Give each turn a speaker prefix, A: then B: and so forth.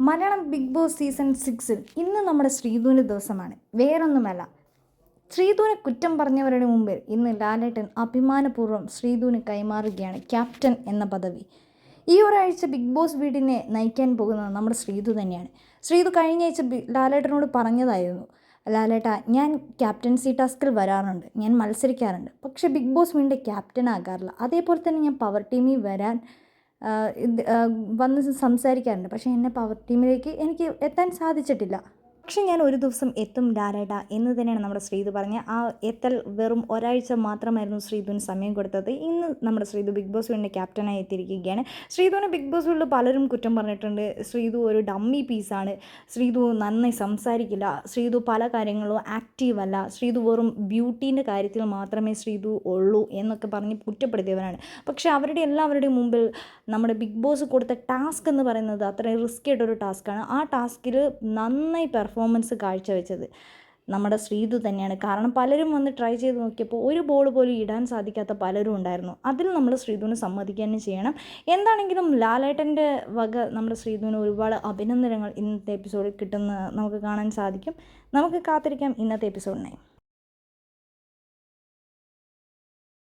A: Malayalam big boss season സിക്സിൽ ഇന്ന് നമ്മുടെ ശ്രീധുവിന്റെ ദിവസമാണ്. വേറൊന്നുമല്ല ശ്രീധുവിനെ കുറ്റം പറഞ്ഞവരുടെ മുമ്പിൽ ഇന്ന് ലാലേട്ടൻ അഭിമാനപൂർവം ശ്രീധുവിന് കൈമാറുകയാണ് ക്യാപ്റ്റൻ എന്ന പദവി. ഈ ഒരാഴ്ച ബിഗ് ബോസ് വീടിനെ നയിക്കാൻ പോകുന്നത് നമ്മുടെ ശ്രീധു തന്നെയാണ്. ശ്രീധു കഴിഞ്ഞ ആഴ്ച ലാലേട്ടനോട് പറഞ്ഞതായിരുന്നു ലാലേട്ട ഞാൻ ക്യാപ്റ്റൻസി ടാസ്കിൽ വരാറുണ്ട് ഞാൻ മത്സരിക്കാറുണ്ട്. പക്ഷേ ബിഗ് ബോസ് വീടിന്റെ ക്യാപ്റ്റൻ ആകാറില്ല. അതേപോലെ തന്നെ ഞാൻ പവർ ടീമിൽ വരാൻ വന്ന് സംസാരിക്കാറുണ്ട്. പക്ഷേ എന്നെ പവർ ടീമിലേക്ക് എനിക്ക് എത്താൻ സാധിച്ചിട്ടില്ല. പക്ഷെ ഞാൻ ഒരു ദിവസം എത്തും ഡാരേട്ട എന്ന് തന്നെയാണ് നമ്മുടെ ശ്രീതു പറഞ്ഞ ആ എത്തൽ വെറും ഒരാഴ്ച മാത്രമായിരുന്നു ശ്രീതുവിന് സമയം കൊടുത്തത്. ഇന്ന് നമ്മുടെ ശ്രീതു ബിഗ് ബോസ് വീടിന്റെ ക്യാപ്റ്റനായി എത്തിയിരിക്കുകയാണ്. ശ്രീതുവിന് ബിഗ് ബോസ് വീട്ടിൽ പലരും കുറ്റം പറഞ്ഞിട്ടുണ്ട്. ശ്രീതു ഒരു ഡമ്മി പീസാണ്. ശ്രീതു നന്നായി സംസാരിക്കില്ല. ശ്രീതു പല കാര്യങ്ങളും ആക്റ്റീവ് അല്ല. ശ്രീതു വെറും ബ്യൂട്ടീന്റെ കാര്യത്തിൽ മാത്രമേ ശ്രീതു ഉള്ളൂ എന്നൊക്കെ പറഞ്ഞ് കുറ്റപ്പെടുത്തിയവരാണ്. പക്ഷേ അവരുടെ എല്ലാവരുടെയും മുമ്പിൽ നമ്മുടെ ബിഗ് ബോസ് കൊടുത്ത ടാസ്ക് എന്ന് പറയുന്നത് അത്രയും റിസ്ക് ആയിട്ടൊരു ടാസ്ക്കാണ് ആ ടാസ്കിൽ നന്നായി പെർഫോമൻസ് കാഴ്ചവെച്ചത്. നമ്മുടെ ശ്രീതു തന്നെയാണ്. കാരണം പലരും വന്ന് ട്രൈ ചെയ്ത് നോക്കിയപ്പോൾ ഒരു ബോൾ പോലും ഇടാൻ സാധിക്കാത്ത പലരും ഉണ്ടായിരുന്നു. അതിൽ നമ്മൾ ശ്രീധുവിന് സമ്മതിക്കുക തന്നെ ചെയ്യണം. എന്താണെങ്കിലും ലാലേട്ടന്റെ വക നമ്മുടെ ശ്രീധുവിന് ഒരുപാട് അഭിനന്ദനങ്ങൾ ഇന്നത്തെ എപ്പിസോഡിൽ കിട്ടുന്ന നമുക്ക് കാണാൻ സാധിക്കും. നമുക്ക് കാത്തിരിക്കാം ഇന്നത്തെ എപ്പിസോഡിനായി